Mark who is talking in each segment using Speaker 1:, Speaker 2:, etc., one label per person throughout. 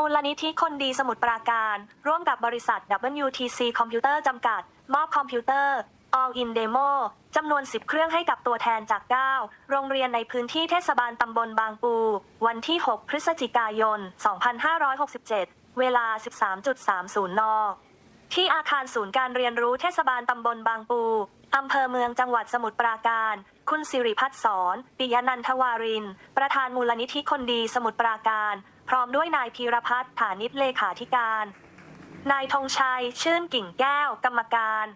Speaker 1: มูลนิธิคนดีสมุทรปราการ ร่วมกับบริษัท WTC คอมพิวเตอร์จำกัด มอบคอมพิวเตอร์ All in Demo จำนวน 10 เครื่องให้กับตัวแทนจาก 9 โรงเรียนในพื้นที่เทศบาลตำบลบางปู วันที่ 6 พฤศจิกายน 2567 เวลา 13.30 น ที่อาคารศูนย์การเรียนรู้เทศบาลตำบลบางปู อำเภอเมืองจังหวัดสมุทรปราการ คุณสิริพัฒน์สอนปิยนันทวาริน ประธานมูลนิธิคนดีสมุทรปราการ พร้อมด้วยนายพีรพัฒน์ฐานิชเลขาธิการ นายธงชัย ชื่นกิ่งแก้ว กรรมการ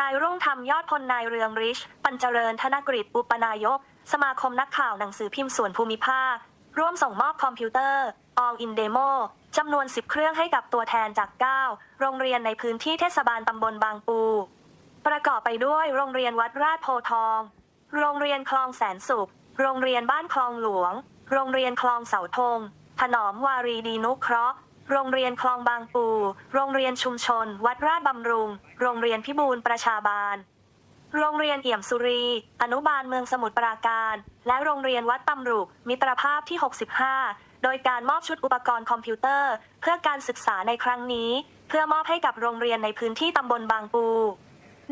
Speaker 1: นายรุ่งธรรมยอดพลนายเรืองริช ปัญเจริญธนกฤษอุปนายก สมาคมนักข่าวหนังสือพิมพ์ส่วนภูมิภาค ร่วมส่งมอบคอมพิวเตอร์ All in Demo จำนวน 10 เครื่องให้กับตัวแทนจาก 9 โรงเรียนในพื้นที่เทศบาลตำบลบางปู ประกอบไปด้วยโรงเรียนวัดราชโพทอง โรงเรียนคลองแสนสุข โรงเรียนบ้านคลองหลวง โรงเรียนคลองเสาธง ถนอมวารีดีนุเคราะห์ โรงเรียนคลองบางปู โรงเรียนชุมชน วัดราชบำรุง โรงเรียนพิบูลประชาบาล โรงเรียนเอี่ยมสุรี อนุบาลเมืองสมุทรปราการ และโรงเรียนวัดตำรุมิตรภาพที่ 65 โดยการมอบชุดอุปกรณ์คอมพิวเตอร์ เพื่อการศึกษาในครั้งนี้ เพื่อมอบให้กับโรงเรียนในพื้นที่ตำบลบางปู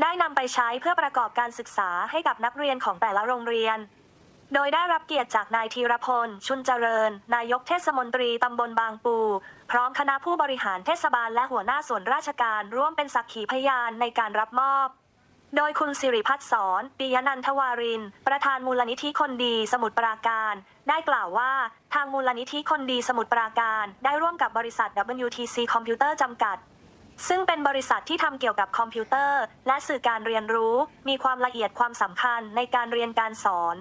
Speaker 1: ได้นำไปใช้เพื่อประกอบการศึกษาให้กับนักเรียนของแต่ละโรงเรียน โดยได้รับเกียรติจากนายธีรพล ชุนเจริญ นายกเทศมนตรีตำบลบางปู พร้อมคณะผู้บริหารเทศบาลและหัวหน้าส่วนราชการร่วมเป็นสักขีพยานในการรับมอบ โดยคุณสิริพัฒน์สอนปิยนันทวาริน ประธานมูลนิธิคนดีสมุทรปราการ ได้กล่าวว่าทางมูลนิธิคนดีสมุทรปราการ ได้ร่วมกับบริษัท WTC คอมพิวเตอร์จำกัด ซึ่งเป็นบริษัทที่ทำเกี่ยวกับคอมพิวเตอร์ และสื่อการเรียนรู้ มีความละเอียดความสำคัญในการเรียนการสอน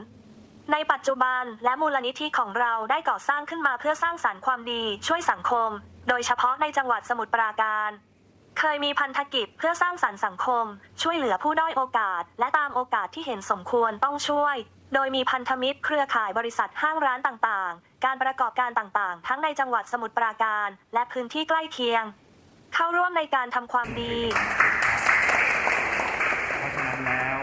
Speaker 1: ในปัจจุบันและมูลนิธิของเราได้ก่อสร้างขึ้นมาเพื่อสร้างสารรค์ความดีช่วยสังคม โดยเฉพาะในจังหวัดสมุทรปราการ เคยมีพันธกิจเพื่อสร้างสรรค์สังคม ช่วยเหลือผู้ด้อยโอกาส และตามโอกาสที่เห็นสมควรต้องช่วย โดยมีพันธมิตรเครือข่ายบริษัทห้างร้านต่างๆ การประกอบการต่างๆ ทั้งในจังหวัดสมุทรปราการ และพื้นที่ใกล้เคียง เข้าร่วมในการทำความดี
Speaker 2: เพราะฉะนั้นแล้ว